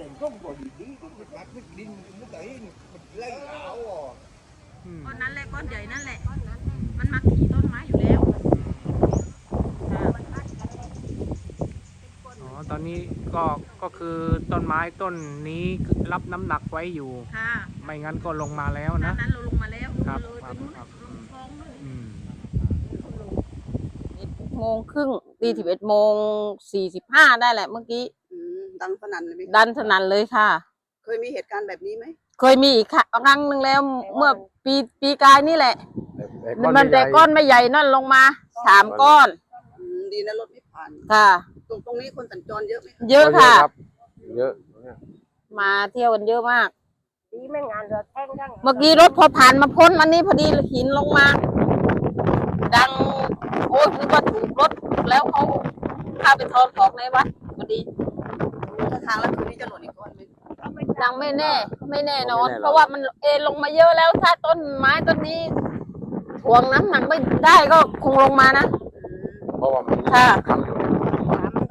อย่างต้องบ่ดีดีมันรักไม่ดินมันแต่มันไล่เอาอะอืมก้อนนั้นแหละก้อนใหญ่นั่นแหละ มันมาขี่ต้นไม้อยู่แล้วค่ะอ๋อตอนนี้ก็ก็คือต้นไม้ต้นนี้รับน้ำหนักไว้อยู่ ค่ะไม่งั้นก็ลงมาแล้วด้านะ นนั้นเราลงมาแล้วครับเลยไปนู้นครับ ลงคลองเลยอืมโมงครึ่งตีสิบเอ็ดโมงสี่สิบห้าได้แหละเมื่อกี้อืม ดังสนั่นเลยไหมดันสนั่นเลยค่ะ เคยมีเหตุการณ์แบบนี้ไหมเคยมีอีกครั้งหนึ่งแล้วเมื่อปีปีกายนี่แหละ มันแต่ก้อนไม่ใหญ่นั่นลงมาสามก้อน อืมดีนะรถไม่ผ่าน ค่ะ ตรงตรงนี้คนสัญจรเยอะไหมคะเยอะค่ะ เยอะมาเที่ยวกันเยอะมาก ดีไม่งานเราแท่งดังเมื่อกี้รถพอผ่านมาพ้นมันนี่พอดีหินลงมา ดัง โอ้ยนึกว่าถูกรถแล้วเขาข้าไปทอนของในวัดพอดี ถ้าทางแล้วคืนนี้จะหล่นอีกก้อนไหมยังไม่แน่ ไม่แน่นอนเพราะว่ามันเอนลงมาเยอะแล้วถ้าต้นไม้ต้นนี้ถ่วงน้ำหนักไม่ได้ก็คงลงมานะ เพราะว่ามันค่ะ ค้ำอยู่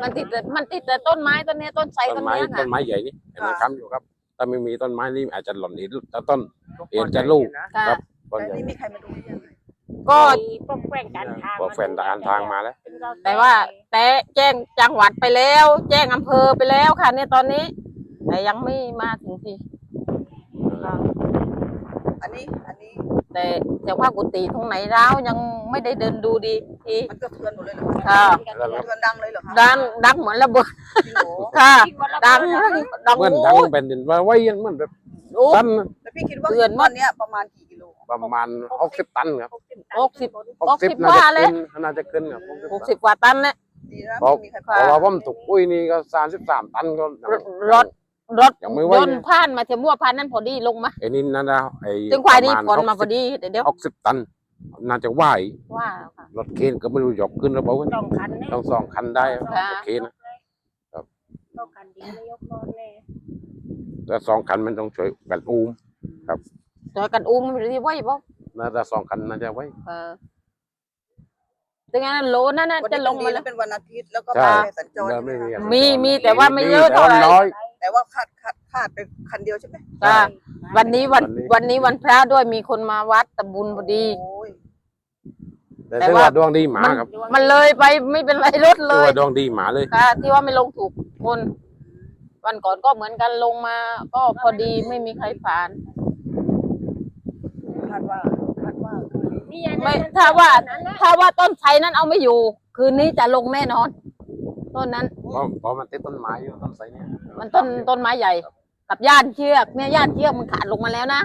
มันติดแต่มันติดแต่ต้นไม้ต้นเนี้ยต้นไทรต้ต้นนไม้เนี้ยต้ค่ะนไม้ใหญ่นี่เห็นไหมค้ำอยู่ครับ ถ้าไม่มีต้นไม้นี่อาจจะหล่นอีกแต่ต้น เอ็นจะลูก ค่ะครับต้นแต่ใหญ่นี่มีใครมาดูหรือยังก็ มีพวกแฟนการทางพวกแฟนด่านทางมาแล้ว แต่ว่า แต่แจ้งจังหวัดไปแล้ว แจ้งอำเภอไปแล้วค่ะ เนี่ยตอนนี้ แต่ยังไม่มาถึงทีค่ะอันนี้อันนี้แต่แต่ว่ากุฏิตรงไหนร้าวยังไม่ได้เดินดูดีที มันก็เทือนหมดเลยเหรอค่ะแล้วครับเทือนดังเลยเหรอคะดังดังเหมือนระเบิดจริงเหรอค่ะ ดังดังเหมื่อนดังโอ้ย เป็นดินว่าไว้ยังเหมือนแบบโอ้ตันแล้วพี่คิดว่าเทือนหมดก้อนเนี้ยประมาณกี่กิโล ประมาณหกสิบตันครับหกสิบหกสิบ60น่าว่าจะเลยขึ้นน่าจะขึ้นครับหกสิบกว่าตันเนี่ยดีนะเพราะไม่มีใครเพราะว่าผมถูกอุ้ยนี่ก็สามสิบสามตันก็รถรถยังไม่ไหวยนต์ผ่านมาเทียมั่วผ่านนั่นพอดีลงมาไอ้นี่นั่นนะไอ้จึงควายนี่ปผระลณมาพอดีเดี๋ยวเดี๋ยวหกสิบตันน่าจะไหวว่าค่ะรถเคนก็ไม่รู้ยกขึ้นแล้วเปล่าต้องคันนี่ต้องสองคันได้ค่ะรถเคนนะต้องคันดีไม่ยกนอนเลยแล้วสองคันมันต้องช่วยกันอูม จอยกันอุ้มไปที่ไว้บ่น่าจะสองคันน่าจะไว้เออถึงงั้นโลนั่นน่ะวันจะนี้ลลงงมามาแล้แล้ววเป็นวันอาทิตย์แล้วก็ใช่ไม่ได้สัญจรแล้วใช่ไหมไม่มีคะมีมีแต่ว่าไม่เยอะเท่าไหร่น้อยแต่ว่าคาดคาดคาดไปคันเดียวใช่ไหมค่ะวันนี้วันวันนี้วันนี้วันพระด้วยมีคนมาวัดตะบุญพอดีโอ้ยแต่แต่ถือว่าว่าดวงดีหมาครับ มันเลยไปไม่เป็นไรรถเลถือยว่าดวงดีหมาเลยค่ะที่ว่าไม่ลงถูกคน วันก่อนก็เหมือนกันลงมา ก็พอดีไม่มีใครผ่าน คาดว่าคาดว่าคืนนี้มีอันไม่นั้นถ้าว่าถ้าว่าต้นไทรนั้นเอาไม่อยู่ คืนนี้จะลงแน่นอน ต้นนั้น เพราะเพราะมันติดต้นไม้อยู่ต้นไทรเนี่ยมันต้นต้นไม้ใหญ่ กับย่านเชือกเนี่ยย่านเชือกมันขาดลงมาแล้วนะ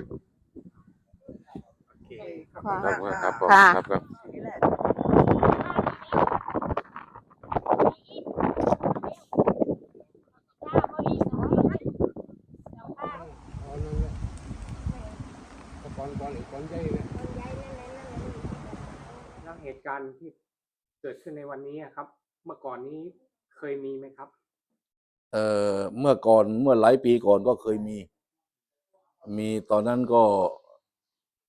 ขอบคุณครับมากครับผมค่ะ ครับครับ นี่แหละแล้วเหตุการณ์ที่เกิดขึ้นในวันนี้อะครับ เมื่อก่อนนี้เคยมีไหมครับ เอ่อเมื่อก่อนเมื่อหลายปีก่อนก็เคยมี มีตอนนั้นก็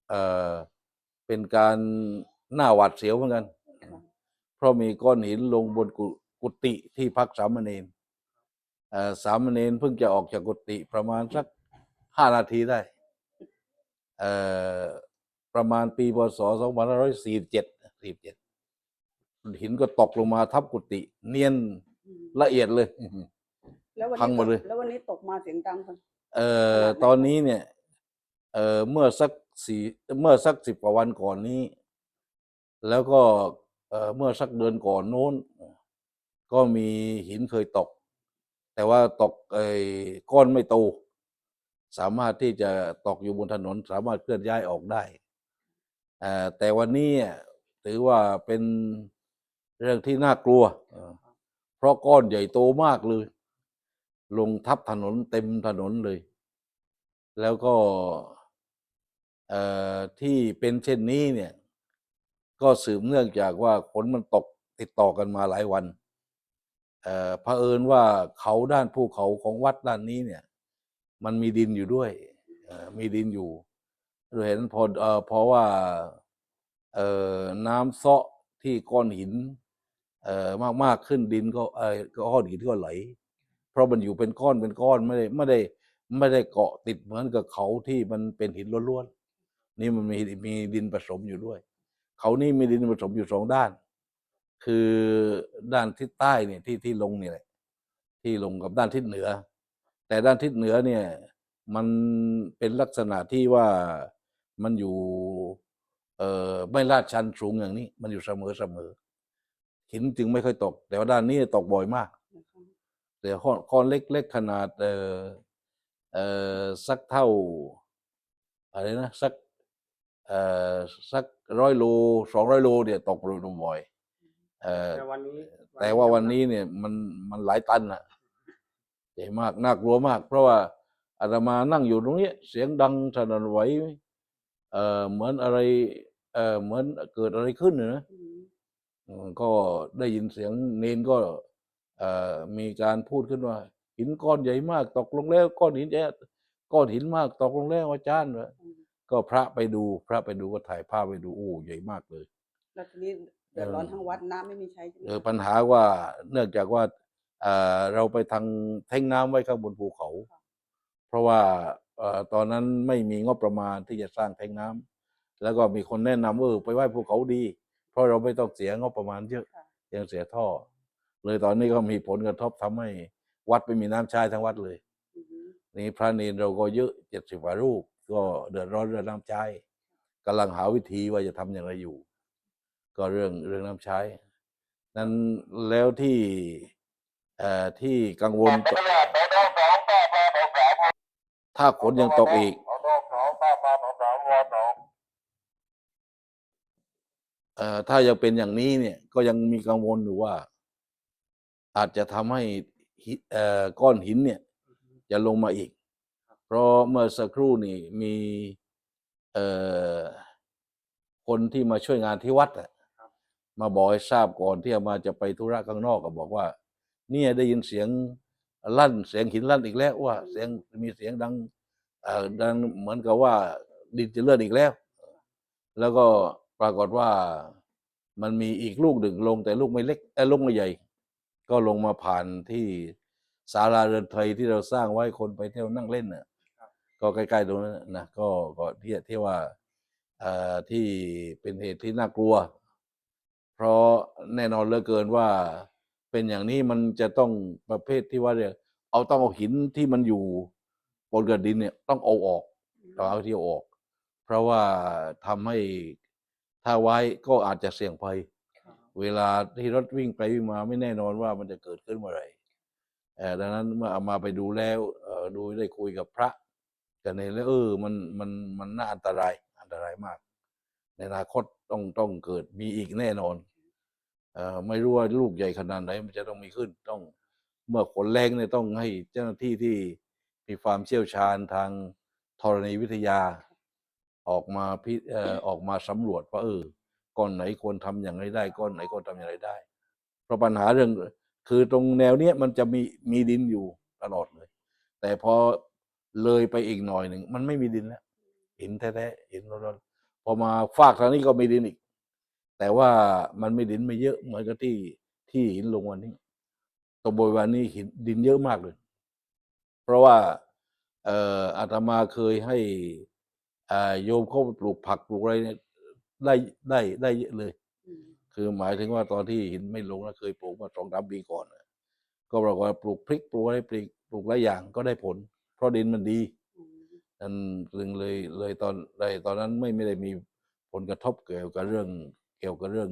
เอ่อเป็นการหน้าหวาดเสียวเหมือนกัน เพราะมีก้อนหินลงบนกุกุฏิที่พักสามเณรเอ่อสามเณรเพิ่งจะออกจากกุฏิประมาณสักห้านาทีได้เอ่อ ประมาณปีพศสองพันห้าร้อยสี่สิบเจ็ดสี่สิบเจ็ดหินก็ตกลงมาทับกุฏิเนียนละเอียดเลย แล้ววันพังนี้หมดเลยตกแล้ววันนี้ตกมาเสียงดังคนเอ่อขนาดไหนตอนนี้เนี่ย เอ่อเมื่อสักสี่เมื่อสักสิบกว่าวันก่อนนี้ แล้วก็ เอ่อเมื่อสักเดือนก่อนโน้น ก็มีหินเคยตก แต่ว่าตกไอ้ก้อนไม่โต สามารถที่จะตกอยู่บนถนน สามารถเคลื่อนย้ายออกได้ แต่วันนี้ถือว่าเป็นเรื่องที่น่ากลัว เพราะก้อนใหญ่โตมากเลย ลงทับถนนเต็มถนนเลย แล้วก็ที่เป็นเช่นนี้เนี่ย ก็สืบเนื่องจากว่าฝนมันตกติดต่อกันมาหลายวันเอ่อเผอิญว่าเขาด้านภูเขาของวัดด้านนี้เนี่ย มันมีดินอยู่ด้วยมีดินอยู่เราเห็นพอเอ่อเพราะว่าน้ำเซาะที่ก้อนหินมากมากขึ้นดินก็ก้อนหินก็ไหล เพราะมันอยู่เป็นก้อนเป็นก้อนไม่ได้ไม่ได้ไม่ได้เกาะติดเหมือนกับเขาที่มันเป็นหินล้วนๆนี่มันมีมีดินผสมอยู่ด้วย เขานี่มีดินผสมอยู่สองด้าน คือด้านทิศใต้เนี่ยที่ที่ลงเนี่ยแหละที่ลงกับด้านทิศเหนือ แต่ด้านทิศเหนือเนี่ยมันเป็นลักษณะที่ว่ามันอยู่เอ่อไม่ลาดชันสูงอย่างนี้ มันอยู่เสมอเสมอหินจึงไม่ค่อยตก แต่ว่าด้านนี้ตกบ่อยมาก แต่ก้อนก้อนเล็กๆขนาดเอ่อเอ่อสักเท่าอะไรนะสักเอ่อสักร้อยโลสองร้อยโลเนี่ยตกบ่อยเอ่อแต่วันนี้แต่ว่าวันนี้เนี่ยมันมันหลายตันอะ ใหญ่มากน่ากลัวมาก เพราะว่าอาตมานั่งอยู่ตรงเนี้ยเสียงดังสนั่นไหวเอ่อเหมือนอะไรเอ่อเหมือนเกิดอะไรขึ้นน่ะนะอืมอืมก็ได้ยินเสียงเนนก็เอ่อมีการพูดขึ้นว่า หินก้อนใหญ่มาก ตกลงแล้วก้อนหินใหญ่ก้อนหินมากตกลงแล้วอาจารย์ว่าก็พระไปดูพระไปดูก็ถ่ายภาพไปดูโอ้ใหญ่มากเลยแล้วทีนี้เดือดร้อนทั้งวัดน้ำไม่มีใช้ใช่ไหมเออปัญหาว่าเนื่องจากว่า เอ่อเราไปทางแท่งน้ำไว้ข้างบนภูเขา เพราะว่าเอ่อตอนนั้นไม่มีงบประมาณที่จะสร้างแท่งน้ำแล้วก็มีคนแนะนำว่าเออไปไหว้ภูเขาดี เพราะเราไม่ต้องเสียงบประมาณเยอะยังเสียท่อ เลยตอนนี้ก็มีผลกระทบทำให้วัดไม่มีน้ำใช้ทั้งวัดเลยอือฮึนี่พระเนรเราก็เยอะเจ็ดสิบกว่ารูป ก็เดือดร้อนเรื่องน้ำใช้กำลังหาวิธีว่าจะทำอย่างไรอยู่ ก็เรื่องเรื่องน้ำใช้ นั้นแล้วที่ เอ่อที่กังวลต่อถ้าฝนยังตกอีก เอ่อถ้ายังเป็นอย่างนี้เนี่ย ก็ยังมีกังวลอยู่ว่า อาจจะทำให้หิเอ่อก้อนหินเนี่ย จะลงมาอีก เพราะเมื่อสักครู่นี่มีเอ่อคนที่มาช่วยงานที่วัดอะมาบอกให้ทราบก่อนที่อามาจะไปธุระข้างนอกก็บอกว่า เนี่ยได้ยินเสียงลั่นเสียงหินลั่นอีกแล้วว่าเสียงมีเสียงดังเอ่อดังเหมือนกับว่าดินจะเลื่อนอีกแล้ว แล้วก็ปรากฏว่ามันมีอีกลูกหนึ่งลงแต่ลูกไม่เล็กเอ้ยลูกไม่ใหญ่ ก็ลงมาผ่านที่ศาลาเรือนไทยที่เราสร้างไว้คนไปเที่ยวนั่งเล่นน่ะก็ใกล้ๆตรงนั้นน่ะนะก็ก็ที่ที่ว่าเอ่อที่เป็นเหตุที่น่ากลัว เพราะแน่นอนเหลือเกินว่า เป็นอย่างนี้มันจะต้องประเภทที่ว่าเนี่ยเอาต้องเอาหินที่มันอยู่บนกระดินเนี่ยต้องเอาออกต้องเอาที่เอาออก เพราะว่าทำให้ถ้าไว้ก็อาจจะเสี่ยงภัย เวลาที่รถวิ่งไปวิ่งมาไม่แน่นอนว่ามันจะเกิดขึ้นเมื่อไหร่เอ่อดังนั้นเมื่อเอามาไปดูแล้วเอ่อดูได้คุยกับพระกันเองแล้วเออมันมันมันน่าอันตรายอันตรายมาก ในอนาคตต้องต้องเกิดมีอีกแน่นอนเอ่อ ไม่รู้ว่าลูกใหญ่ขนาดไหนมันจะต้องมีขึ้นต้องเมื่อฝนแรงเนี่ยต้องให้เจ้าหน้าที่ที่มีความเชี่ยวชาญทางธรณีวิทยา ออกมาพิเออออกมาสำรวจว่าเออก้อนไหนควรทำอย่างไรได้ก้อนไหนควรทำอย่างไรได้ เพราะปัญหาเรื่องคือตรงแนวเนี้ยมันจะมีมีดินอยู่ตลอดเลย แต่พอเลยไปอีกหน่อยหนึ่งมันไม่มีดินแล้วหินแท้ๆหินร้อนๆพอมาฟากทางนี้ก็มีดินอีก แต่ว่ามันไม่ดินไม่เยอะเหมือนกับที่ที่หินลงวันนี้ตรงบริเวณนี้หินดินเยอะมากเลย เพราะว่าเอ่ออาตมาเคยให้อ่าโยมเข้าไปปลูกผักปลูกอะไรเนี่ยได้ได้ได้เยอะเลยอืมคือหมายถึงว่าตอนที่หินไม่ลงแล้วเคยปลูกมาสองสามปีก่อนน่ะก็บอกว่าปลูกพริกปลูกอะไรปลูกปลูกหลายอย่างก็ได้ผล เพราะดินมันดีอืมนั่นจึงเลยเลยตอนเลยตอนนั้นไม่ไม่ได้มีผลกระทบเกี่ยวกับเรื่อง เกี่ยวกับเรื่อง